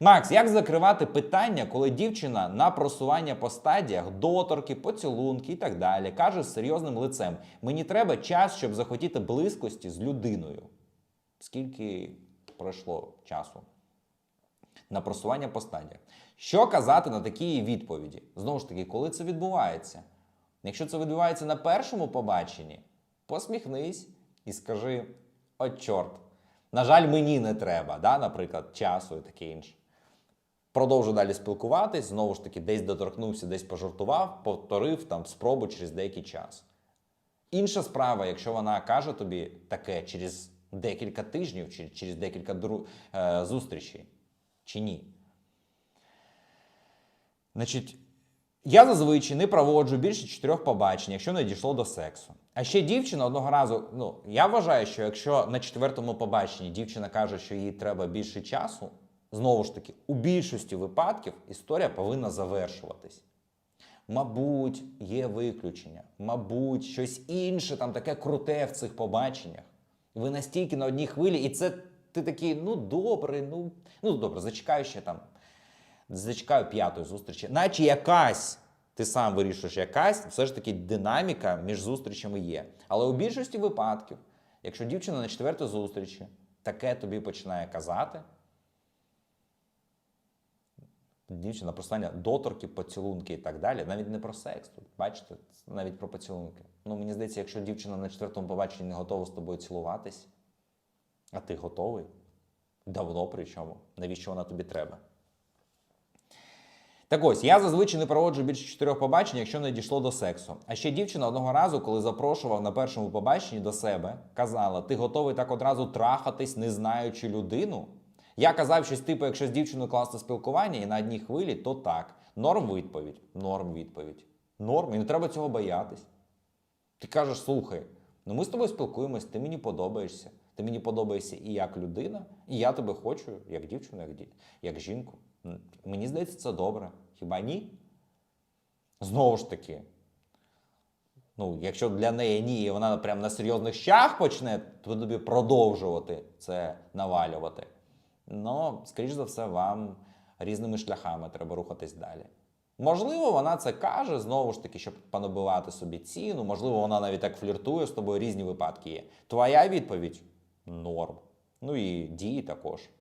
Макс, як закривати питання, коли дівчина на просування по стадіях, доторки, поцілунки і так далі, каже з серйозним лицем: мені треба час, щоб захотіти близькості з людиною. Скільки пройшло часу? На просування по стадіях. Що казати на такі відповіді? Знову ж таки, коли це відбувається? Якщо це відбувається на першому побаченні, посміхнись і скажи: от чорт, на жаль, мені не треба, да, наприклад, часу і таке інше. Продовжу далі спілкуватись, знову ж таки, десь доторкнувся, десь пожартував, повторив там спробу через деякий час. Інша справа, якщо вона каже тобі таке через декілька тижнів чи через декілька дру... е, зустрічей, чи ні. Значить, я зазвичай не проводжу більше чотирьох побачень, якщо не дійшло до сексу. А ще дівчина одного разу, ну я вважаю, що якщо на четвертому побаченні дівчина каже, що їй треба більше часу, знову ж таки, у більшості випадків історія повинна завершуватись. Мабуть, є виключення, мабуть, щось інше там таке круте в цих побаченнях. Ви настільки на одній хвилі, і це ти такий, ну добре, ну, ну добре, зачекаю ще там зачекаю п'ятої зустрічі, наче якась, ти сам вирішуєш якась, все ж таки динаміка між зустрічами є. Але у більшості випадків, якщо дівчина на четвертій зустрічі таке тобі починає казати, дівчина просування доторки, поцілунки і так далі, навіть не про секс тут, бачите, навіть про поцілунки. Ну, мені здається, якщо дівчина на четвертому побаченні не готова з тобою цілуватись, а ти готовий, давно причому, навіщо вона тобі треба? Так ось, я зазвичай не проводжу більше чотирьох побачень, якщо не дійшло до сексу. А ще дівчина одного разу, коли запрошував на першому побаченні до себе, казала: ти готовий так одразу трахатись, не знаючи людину? Я казав щось типу, якщо з дівчиною класне спілкування і на одній хвилі, то так. Норм відповідь. Норм відповідь. Норм, і не треба цього боятись. Ти кажеш, слухай, ну ми з тобою спілкуємось, ти мені подобаєшся. Ти мені подобаєшся і як людина, і я тебе хочу, як дівчину, як, ді... як жінку. Мені здається, це добре. Хіба ні? Знову ж таки. Ну, якщо для неї ні, і вона прям на серйозних щах почне, то тобі продовжувати це навалювати. Ну, скоріш за все, вам різними шляхами треба рухатись далі. Можливо, вона це каже знову ж таки, щоб понабивати собі ціну. Можливо, вона навіть так фліртує з тобою, різні випадки є. Твоя відповідь норм. Ну і дії також.